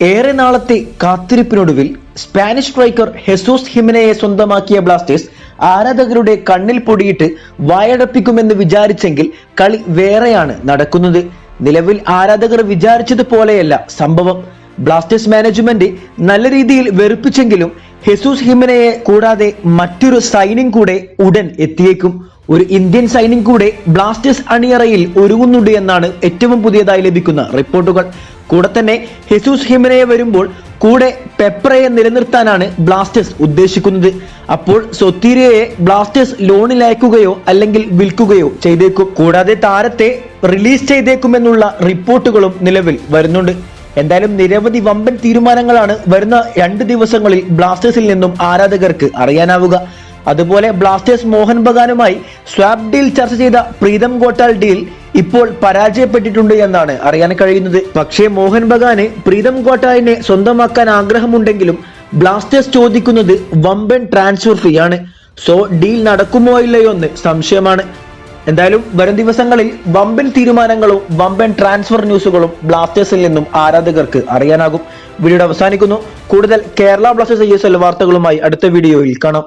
ഏറെ നാളത്തെ കാത്തിരിപ്പിനൊടുവിൽ സ്പാനിഷ് സ്ട്രൈക്കർ ഹെസൂസ് ഹിമനയെ സ്വന്തമാക്കിയ ബ്ലാസ്റ്റേഴ്സ് ആരാധകരുടെ കണ്ണിൽ പൊടിയിട്ട് വായടപ്പിക്കുമെന്ന് വിചാരിച്ചെങ്കിൽ കളി വേറെയാണ് നടക്കുന്നത്. നിലവിൽ ആരാധകർ വിചാരിച്ചതുപോലെയല്ല സംഭവം. ബ്ലാസ്റ്റേഴ്സ് മാനേജ്മെന്റ് നല്ല രീതിയിൽ വെറുപ്പിച്ചെങ്കിലും ഹെസൂസ് ഹിമനയെ കൂടാതെ മറ്റൊരു സൈനിങ് കൂടെ ഉടൻ എത്തിയേക്കും. ഒരു ഇന്ത്യൻ സൈനിക കൂടെ ബ്ലാസ്റ്റേഴ്സ് അണിയറയിൽ ഒരുങ്ങുന്നുണ്ട് എന്നാണ് ഏറ്റവും പുതിയതായി ലഭിക്കുന്ന റിപ്പോർട്ടുകൾ. കൂടെ തന്നെ ഹെസൂസ് ഹിമനയെ വരുമ്പോൾ കൂടെ പെപ്രയെ നിലനിർത്താനാണ് ബ്ലാസ്റ്റേഴ്സ് ഉദ്ദേശിക്കുന്നത്. അപ്പോൾ സൊത്തീരിയയെ ബ്ലാസ്റ്റേഴ്സ് ലോണിൽ അയക്കുകയോ അല്ലെങ്കിൽ വിൽക്കുകയോ ചെയ്തേക്കും. കൂടാതെ താരത്തെ റിലീസ് ചെയ്തേക്കുമെന്നുള്ള റിപ്പോർട്ടുകളും നിലവിൽ വരുന്നുണ്ട്. എന്തായാലും നിരവധി വമ്പൻ തീരുമാനങ്ങളാണ് വരുന്ന രണ്ട് ദിവസങ്ങളിൽ ബ്ലാസ്റ്റേഴ്സിൽ നിന്നും ആരാധകർക്ക് അറിയാനാവുക. അതുപോലെ ബ്ലാസ്റ്റേഴ്സ് മോഹൻ ബഗാനുമായി സ്വാപ് ഡീൽ ചർച്ച ചെയ്ത പ്രീതം ഗോട്ടാൽ ഡീൽ ഇപ്പോൾ പരാജയപ്പെട്ടിട്ടുണ്ട് എന്നാണ് അറിയാൻ കഴിയുന്നത്. പക്ഷേ മോഹൻ ബഗാന് പ്രീതം ഗോട്ടാലിനെ സ്വന്തമാക്കാൻ ആഗ്രഹമുണ്ടെങ്കിലും ബ്ലാസ്റ്റേഴ്സ് ചോദിക്കുന്നത് വമ്പൻ ട്രാൻസ്ഫർ ഫീ ആണ്. സോ ഡീൽ നടക്കുമോ ഇല്ലയോ എന്ന് സംശയമാണ്. എന്തായാലും വരും ദിവസങ്ങളിൽ വമ്പൻ തീരുമാനങ്ങളും വമ്പൻ ട്രാൻസ്ഫർ ന്യൂസുകളും ബ്ലാസ്റ്റേഴ്സിൽ നിന്നും ആരാധകർക്ക് അറിയാനാകും. വീഡിയോ അവസാനിക്കുന്നു. കൂടുതൽ കേരള ബ്ലാസ്റ്റേഴ്സ് ഐ വാർത്തകളുമായി അടുത്ത വീഡിയോയിൽ കാണാം.